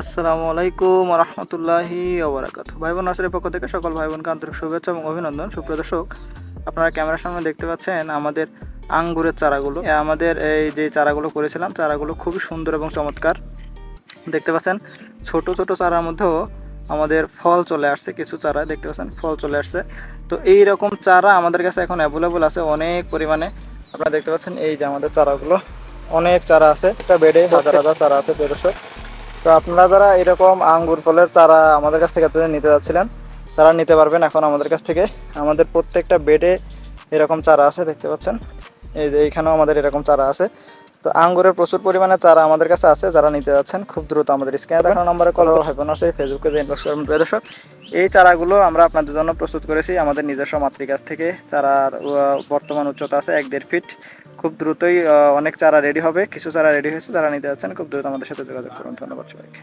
আসসালামু আলাইকুম রহমতুল্লাহি ওবরাকাত ভাই বোন নাসের পক্ষ থেকে সকল ভাই বোনকে আন্তরিক শুভেচ্ছা এবং অভিনন্দন। সুপ্রিয় দর্শক, আপনারা ক্যামেরার সামনে দেখতে পাচ্ছেন আমাদের আঙ্গুরের চারাগুলো। আমাদের এই যে চারাগুলো করেছিলাম, চারাগুলো খুবই সুন্দর এবং চমৎকার। দেখতে পাচ্ছেন, ছোট ছোট চারার মধ্যেও আমাদের ফল চলে আসছে, কিছু চারা দেখতে পাচ্ছেন, ফল চলে আসছে। তো এই রকম চারা আমাদের কাছে এখন অ্যাভেলেবল আছে অনেক পরিমাণে। আপনারা দেখতে পাচ্ছেন, এই যে আমাদের চারাগুলো, অনেক চারা আছে, একটা বেডে হাজার হাজার চারা আছে, প্রিয় দর্শক। তো আপনারা যারা এরকম আঙ্গুর ফলের চারা আমাদের কাছ থেকে নিতে যাচ্ছিলেন তারা নিতে পারবেন এখন আমাদের কাছ থেকে। আমাদের প্রত্যেকটা বেডে এরকম চারা আছে দেখতে পাচ্ছেন? এই যে এইখানেও আমাদের এরকম চারা আছে। তো আঙ্গুরের প্রচুর পরিমাণে চারা আমাদের কাছে আছে যারা নিতে যাচ্ছেন খুব দ্রুত আমাদের স্ক্যানে দেখানো নম্বরে কল করা হবে না সেই ফেসবুকে যে ইনবক্স করবেন। দর্শক এই চারাগুলো আমরা আপনাদের জন্য প্রস্তুত করেছি। আমাদের নিজস্ব মাতৃকাছ থেকে চারার বর্তমান উচ্চতা আছে এক দেড় ফিট। খুব দ্রুতই অনেক চারা রেডি হবে। কিছু চারা রেডি হয়েছে, যারা নিতে যাচ্ছেন, খুব দ্রুত আমাদের সাথে যোগাযোগ করুন। ধন্যবাদ সবাইকে।